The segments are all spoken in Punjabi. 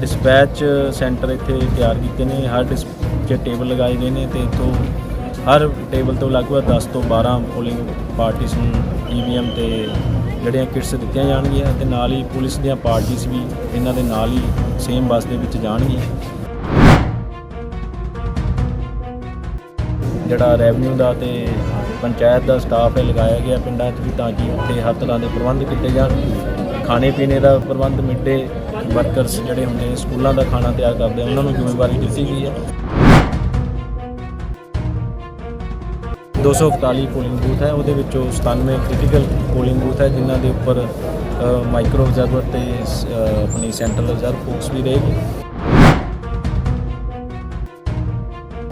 ਡਿਸਪੈਚ ਸੈਂਟਰ ਇੱਥੇ ਤਿਆਰ ਕੀਤੇ ਨੇ, ਹਰ ਡਿਸ 'ਚ ਟੇਬਲ ਲਗਾਏ ਗਏ ਨੇ ਤੇ ਇੱਥੋਂ ਹਰ ਟੇਬਲ ਤੋਂ ਲਗਭਗ 10 ਤੋਂ 12 ਪੋਲਿੰਗ ਪਾਰਟੀਸ ਨੂੰ ਈਵੀਐਮ ਤੇ ਜਿਹੜੀਆਂ ਕਿਟਸ ਦਿੱਤੀਆਂ ਜਾਣਗੀਆਂ ਤੇ ਨਾਲ ਹੀ ਪੁਲਿਸ ਦੀਆਂ ਪਾਰਟੀਆਂ ਵੀ ਇਹਨਾਂ ਦੇ ਨਾਲ ਹੀ ਸੇਮ ਬੱਸ ਦੇ ਵਿੱਚ ਜਾਣਗੀਆਂ। ਜਿਹੜਾ ਰੈਵਨਿਊ ਦਾ ਤੇ ਪੰਚਾਇਤ ਦਾ ਸਟਾਫ ਹੈ ਲਗਾਇਆ ਗਿਆ ਪਿੰਡਾਂ 'ਚ ਵੀ ਤਾਂ ਕਿ ਉੱਥੇ ਹਰ ਤਰ੍ਹਾਂ ਦੇ ਪ੍ਰਬੰਧ ਕੀਤੇ ਜਾਣ। ਖਾਣੇ ਪੀਣੇ ਦਾ ਪ੍ਰਬੰਧ ਮਿੱਡੇ ਵਰਕਰਸ ਜਿਹੜੇ ਹੁੰਦੇ ਨੇ, ਸਕੂਲਾਂ ਦਾ ਖਾਣਾ ਤਿਆਰ ਕਰਦੇ ਉਹਨਾਂ ਨੂੰ ਜ਼ਿੰਮੇਵਾਰੀ ਦਿੱਤੀ ਗਈ ਹੈ। 241 ਪੋਲਿੰਗ ਬੂਥ ਹੈ, ਉਹਦੇ ਵਿੱਚੋਂ 97 ਕ੍ਰਿਟੀਕਲ ਪੋਲਿੰਗ ਬੂਥ ਹੈ, ਜਿਨ੍ਹਾਂ ਦੇ ਉੱਪਰ ਮਾਈਕਰੋ ਆਬਜ਼ਰਵਰ ਤੇ ਆਪਣੀ ਸੈਂਟਰਲ ਅਬਜ਼ਰਵ ਫੋਕਸ ਵੀ ਰਹੇਗੀ।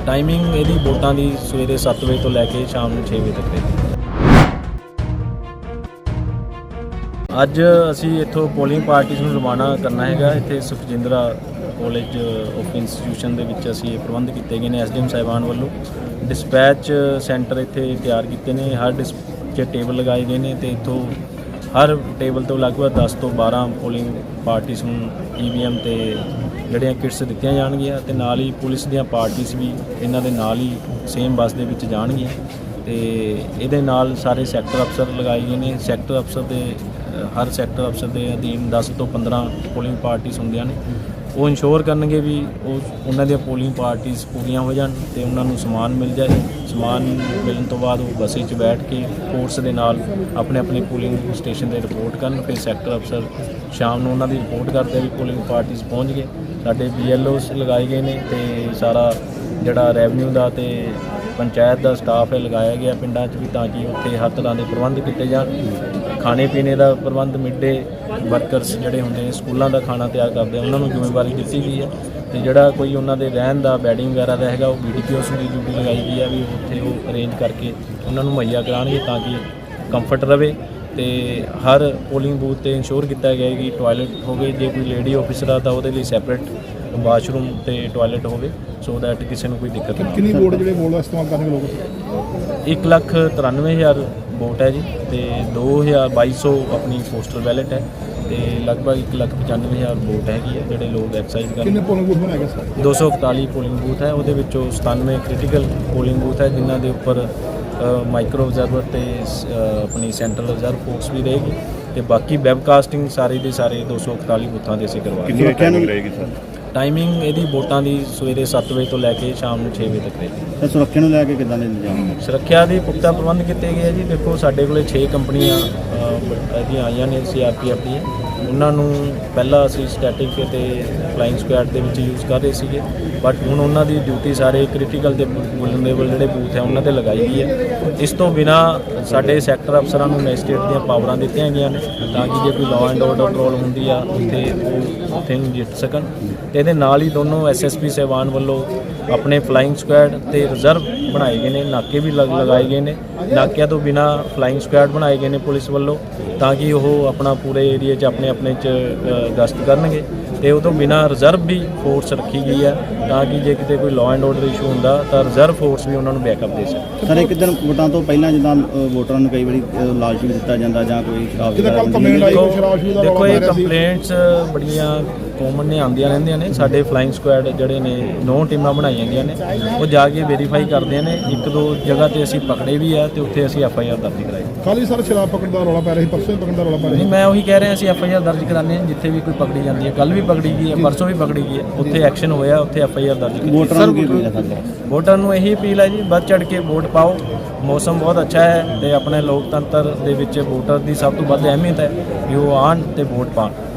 ਟਾਈਮਿੰਗ ਇਹਦੀ ਵੋਟਾਂ ਦੀ ਸਵੇਰੇ 7 ਵਜੇ ਤੋਂ ਲੈ ਕੇ ਸ਼ਾਮ ਨੂੰ 6 ਵਜੇ ਤੱਕ ਰਹੇਗੀ। ਅੱਜ ਅਸੀਂ ਇੱਥੋਂ ਪੋਲਿੰਗ ਪਾਰਟੀਆਂ ਨੂੰ ਰਵਾਨਾ ਕਰਨਾ ਹੈਗਾ। ਇੱਥੇ ਸੁਖਜਿੰਦਰਾ ਕਾਲਜ ਆਫ ਇੰਸਟੀਟਿਊਸ਼ਨ ਦੇ ਵਿੱਚ ਅਸੀਂ ਇਹ ਪ੍ਰਬੰਧ ਕੀਤੇ ਗਏ ਨੇ ਐਸਡੀਐਮ ਸਾਹਿਬਾਨ ਵੱਲੋਂ। ਡਿਸਪੈਚ ਸੈਂਟਰ ਇੱਥੇ ਤਿਆਰ ਕੀਤੇ ਨੇ। ਹਰ ਡਿਸ ਟੇਬਲ ਲਗਾਏ ਗਏ ਨੇ ਤੇ ਇੱਥੋਂ ਹਰ ਟੇਬਲ ਤੋਂ ਲਗਭਗ 10 ਤੋਂ 12 ਪੋਲਿੰਗ ਪਾਰਟੀਸ ਨੂੰ ਈਵੀਐਮ ਤੇ ਜਿਹੜੀਆਂ ਕਿਟਸ ਦਿੱਤੀਆਂ ਜਾਣਗੀਆਂ ਤੇ ਨਾਲ ਹੀ ਪੁਲਿਸ ਦੀਆਂ ਪਾਰਟੀਆਂ ਵੀ ਇਹਨਾਂ ਦੇ ਨਾਲ ਹੀ ਸੇਮ ਬੱਸ ਦੇ ਵਿੱਚ ਜਾਣਗੀਆਂ ਤੇ ਇਹਦੇ ਨਾਲ ਸਾਰੇ ਸੈਕਟਰ ਅਫਸਰ ਲਗਾਏ ਗਏ ਨੇ। ਸੈਕਟਰ ਅਫਸਰ ਦੇ ਹਰ ਸੈਕਟਰ ਅਫਸਰ ਦੇ ਅਧੀਨ 10 ਤੋਂ 15 ਪੋਲਿੰਗ ਪਾਰਟੀਆਂ ਹੁੰਦੀਆਂ ਨੇ ਉਹ ਇਨਸ਼ੋਰ ਕਰਨਗੇ ਵੀ ਉਹ ਉਹਨਾਂ ਦੀਆਂ ਪੋਲਿੰਗ ਪਾਰਟੀਆਂ ਪੂਰੀਆਂ ਹੋ ਜਾਣ ਤੇ ਉਹਨਾਂ ਨੂੰ ਸਮਾਨ ਮਿਲ ਜਾਏ। ਸਮਾਨ ਮਿਲਣ ਤੋਂ ਬਾਅਦ ਉਹ ਬੱਸੇ 'ਚ ਬੈਠ ਕੇ ਫੋਰਸ ਦੇ ਨਾਲ ਆਪਣੇ ਆਪਣੇ ਪੋਲਿੰਗ ਸਟੇਸ਼ਨ ਤੇ ਰਿਪੋਰਟ ਕਰਨ। ਫਿਰ ਸੈਕਟਰ ਅਫਸਰ ਸ਼ਾਮ ਨੂੰ ਉਹਨਾਂ ਦੀ ਰਿਪੋਰਟ ਕਰਦੇ ਵੀ ਪੋਲਿੰਗ ਪਾਰਟੀਆਂ ਪਹੁੰਚ ਗਏ। ਸਾਡੇ ਬੀਐਲਓਸ ਲਗਾਏ ਗਏ ਨੇ ਤੇ ਸਾਰਾ ਜਿਹੜਾ ਰੈਵਨਿਊ ਦਾ ਤੇ ਪੰਚਾਇਤ ਦਾ ਸਟਾਫ ਹੈ ਲਗਾਇਆ ਗਿਆ ਪਿੰਡਾਂ 'ਚ ਵੀ ਤਾਂ ਕਿ ਉੱਥੇ ਹਰ ਤਰ੍ਹਾਂ ਦੇ ਪ੍ਰਬੰਧ ਕੀਤੇ ਜਾਣ। ਖਾਣੇ ਪੀਣੇ ਦਾ ਪ੍ਰਬੰਧ ਮਿੱਡੇ ਵਰਕਰਸ ਜਿਹੜੇ ਹੁੰਦੇ ਨੇ ਸਕੂਲਾਂ ਦਾ ਖਾਣਾ ਤਿਆਰ ਕਰਦੇ ਉਹਨਾਂ ਨੂੰ ਜ਼ਿੰਮੇਵਾਰੀ ਦਿੱਤੀ ਗਈ ਹੈ। ਤੇ ਜਿਹੜਾ ਕੋਈ ਉਹਨਾਂ ਦੇ ਰਹਿਣ ਦਾ ਬੈਡਿੰਗ ਵਗੈਰਾ ਦਾ ਹੈਗਾ ਉਹ ਬੀਡੀਪੀਓਸ ਦੀ ਡਿਊਟੀ ਲਗਾਈ ਗਈ ਹੈ ਵੀ ਉੱਥੇ ਉਹ ਅਰੇਂਜ ਕਰਕੇ ਉਹਨਾਂ ਨੂੰ ਮੁਹੱਈਆ ਕਰਾਉਣਗੇ ਤਾਂ ਕਿ ਕੰਫਰਟ ਰਵੇ। ਤੇ ਹਰ ਪੋਲਿੰਗ ਬੂਥ ਤੇ ਇੰਸ਼ੋਰ ਕੀਤਾ ਗਿਆ ਹੈ ਕਿ ਟਾਇਲਟ ਹੋਵੇ ਜੇ ਕੋਈ ਲੇਡੀ ਆਫੀਸਰ ਆ ਤਾਂ ਉਹਦੇ ਲਈ ਸੈਪਰੇਟ ਵਾਸ਼ਰੂਮ ਤੇ ਟਾਇਲਟ ਹੋਵੇ ਸੋ ਦੈਟ ਕਿਸੇ ਨੂੰ ਕੋਈ ਦਿੱਕਤ ਨਾ ਕਿੰਨੀ ਵੋਟ ਜਿਹੜੇ ਵੋਟ ਦਾ ਇਸਤੇਮਾਲ ਕਰਨਗੇ ਲੋਕ? 1 ਲੱਖ 93000 ਵੋਟ ਹੈ ਜੀ ਤੇ 2200 ਆਪਣੀ ਪੋਸਟਲ ਬੈਲਟ ਹੈ ਤੇ ਲਗਭਗ 1 ਲੱਖ 95000 ਵੋਟ ਹੈਗੀ ਹੈ ਜਿਹੜੇ ਲੋਕ ਐਕਸਰਸਾਈਜ਼ ਕਿੰਨੇ ਕਰਨ ਪੋਲਿੰਗ ਬੂਥ ਬਣਾਏ ਗਏ ਸਰ? 241 ਪੋਲਿੰਗ ਬੂਥ ਹੈ ਉਹਦੇ ਵਿੱਚੋਂ 97 ਕ੍ਰਿਟੀਕਲ ਪੋਲਿੰਗ ਬੂਥ ਹੈ ਜਿਨ੍ਹਾਂ ਦੇ ਉੱਪਰ ਮਾਈਕਰੋ ਆਬਜ਼ਰਵਰ ਤੇ ਆਪਣੀ ਸੈਂਟਰਲ ਆਬਜ਼ਰਵਰ ਫੋਕਸ ਵੀ ਰਹੇਗੀ ਤੇ ਬਾਕੀ ਵੈਬਕਾਸਟਿੰਗ ਸਾਰੇ ਦੇ ਸਾਰੇ 241 ਬੂਥਾਂ ਦੇ ਅਸੀਂ ਕਰਵਾ ਰਹੇ ਕਿੰਨੀ ਟਾਈਮਿੰਗ ਰਹੇਗੀ ਸਰ? ਟਾਈਮਿੰਗ ਇਹਦੀ ਵੋਟਾਂ ਦੀ ਸਵੇਰੇ 7 ਵਜੇ ਤੋਂ ਲੈ ਕੇ ਸ਼ਾਮ ਨੂੰ 6 ਵਜੇ ਤੱਕ ਰਹੇਗੀ। ਤੇ ਸੁਰੱਖਿਆ ਨੂੰ ਲੈ ਕੇ ਕਿੱਦਾਂ ਦੇ ਇੰਤਜ਼ਾਮ? ਸੁਰੱਖਿਆ ਦੇ ਪੁਖਤਾ ਪ੍ਰਬੰਧ ਕੀਤੇ ਗਏ ਆ ਜੀ। ਦੇਖੋ ਸਾਡੇ ਕੋਲੇ 6 ਕੰਪਨੀਆਂ ਅਹ, ਇਹਦੀਆਂ ਆਈਆਂ ਨੇ ਸੀਆਰਪੀਐਫ ਦੀਆਂ। ਉਹਨਾਂ ਨੂੰ ਪਹਿਲਾਂ ਅਸੀਂ ਸਟੈਟਿਕ ਤੇ ਫਲਾਈਂਗ ਸਕੁਐਡ ਦੇ ਵਿੱਚ ਯੂਜ਼ ਕਰ ਰਹੇ ਸੀਗੇ ਬਟ ਹੁਣ ਉਹਨਾਂ ਦੀ ਡਿਊਟੀ ਸਾਰੇ ਕ੍ਰਿਟੀਕਲ ਤੇ ਵੁਲਨਰੇਬਲ ਜਿਹੜੇ ਬੂਥ ਹੈ, ਉਹਨਾਂ ਤੇ ਲਗਾਈ ਗਈ ਹੈ। ਇਸ ਤੋਂ ਬਿਨਾ ਸਾਡੇ ਸੈਕਟਰ ਅਫਸਰਾਂ ਨੂੰ ਮੈਜਿਸਟ੍ਰੇਟ ਦੀਆਂ ਪਾਵਰਾਂ ਦਿੱਤੀਆਂ ਗਈਆਂ ਨੇ, ਤਾਂ ਕਿ ਜੇ ਕੋਈ ਲਾਅ ਐਂਡ ਆਰਡਰ ਟਰੋਲ ਹੁੰਦੀ ਆ, ਉੱਥੇ ਉਹ ਉੱਥੇ ਨੂੰ ਜਿੱਤ ਸਕਣ। ਤੇ ਇਹਦੇ ਨਾਲ ਹੀ ਦੋਨੋਂ ਐਸਐਸਪੀ ਸਹਿਬਾਨ ਵੱਲੋਂ ਆਪਣੇ ਫਲਾਈਂਗ ਸਕੁਐਡ ਤੇ ਰਿਜ਼ਰਵ ਬਣਾਏ ਗਏ ਨੇ, ਨਾਕੇ ਵੀ ਲਗਾਏ ਗਏ ਨੇ। ਨਾਕਿਆਂ ਤੋਂ ਬਿਨਾ ਫਲਾਈਂਗ ਸਕੁਐਡ ਬਣਾਏ ਗਏ ਨੇ ਪੁਲਿਸ ਵੱਲੋਂ, ਤਾਂ ਕਿ ਉਹ ਆਪਣਾ ਪੂਰੇ ਏਰੀਆ 'ਚ ਆਪਣੇ ਆਪਣੇ 'ਚ ਗਸ਼ਤ ਕਰਨਗੇ ਤੇ ਉਹ ਤੋਂ ਬਿਨਾ ਰਿਜ਼ਰਵ ਵੀ ਫੋਰਸ ਰੱਖੀ ਗਈ ਹੈ ਤਾਂ ਕਿ ਜੇ ਕਿਤੇ ਕੋਈ ਲਾਅ ਐਂਡ ਆਰਡਰ ਇਸ਼ੂ ਹੁੰਦਾ ਤਾਂ ਰਿਜ਼ਰਵ ਫੋਰਸ ਵੀ ਉਹਨਾਂ ਨੂੰ ਬੈਕਅਪ ਦੇ ਸਕੇ ਸਰ ਇੱਕ ਦਿਨ ਵੋਟਾਂ ਤੋਂ ਪਹਿਲਾਂ ਜਿੱਦਾਂ ਵੋਟਰਾਂ ਨੂੰ ਕਈ ਵਾਰੀ ਲਾਲਚ ਵੀ ਦਿੱਤਾ ਜਾਂਦਾ ਜਾਂ ਕੋਈ ਸ਼ਰਾਬ ਦੇਖੋ ਦਾ ਇਹ। ਕੰਪਲੇਂਟਸ ਬੜੀਆਂ ਕਾਮਨ ਨੇ ਆਉਂਦੀਆਂ ਰਹਿੰਦੀਆਂ ਨੇ। ਸਾਡੇ ਫਲਾਈਂਗ ਸਕੁਐਡ ਜਿਹੜੇ ਨੇ ਨੌ ਟੀਮਾਂ ਬਣਾਈਆਂ ਗਈਆਂ ਨੇ। ਉਹ ਜਾ ਕੇ ਵੈਰੀਫਾਈ ਕਰਦੇ ਨੇ। ਇੱਕ ਦੋ ਜਗ੍ਹਾ ਤੇ ਅਸੀਂ ਪਕੜੇ ਵੀ ਆ ਤੇ ਉੱਥੇ ਅਸੀਂ ਐਫ ਆਈ ਆਰ ਦਰਜ ਕਰਾਈ। ਵੀ ਸਰ ਸ਼ਰਾਬ ਪਕੜਨ ਦਾ ਰੌਲਾ ਪੈ ਰਿਹਾ ਸੀ ਪਰਸੋਂ ਪਕੜਨ ਦਾ ਰੌਲਾ ਪੈ ਰਿਹਾ ਨਹੀਂ ਮੈਂ ਉਹੀ ਕਹਿ ਰਿਹਾ ਅਸੀਂ ਐਫ ਆਈ ਆਰ ਦਰਜ ਕਰਾਉਂਦੇ ਹਾਂ ਜਿੱਥੇ ਵੀ ਕੋਈ ਪਕੜੀ ਜਾਂਦੀ ਹੈ। ਕੱਲ ਵੀ ਪਕੜੀ ਗਈ ਹੈ ਪਰਸੋਂ ਵੀ ਪਕੜੀ ਗਈ ਹੈ। ਉੱਥੇ ਐਕਸ਼ਨ ਹੋਇਆ ਉੱਥੇ ਐਫ ਆਈ ਆਰ ਦਰਜ ਕੀਤੀ ਵੋਟਰ ਨੂੰ ਇਹੀ ਅਪੀਲ ਹੈ ਜੀ ਵੱਧ ਚੜ ਕੇ ਵੋਟ ਪਾਓ। ਮੌਸਮ ਬਹੁਤ ਅੱਛਾ ਹੈ ਤੇ ਆਪਣੇ ਲੋਕਤੰਤਰ ਦੇ ਵਿੱਚ ਵੋਟਰ ਦੀ ਸਭ ਤੋਂ ਵੱਧ ਅਹਿਮੀਅਤ ਹੈ ਕਿ ਉਹ ਆਣ ਤੇ ਵੋਟ ਪਾਣ।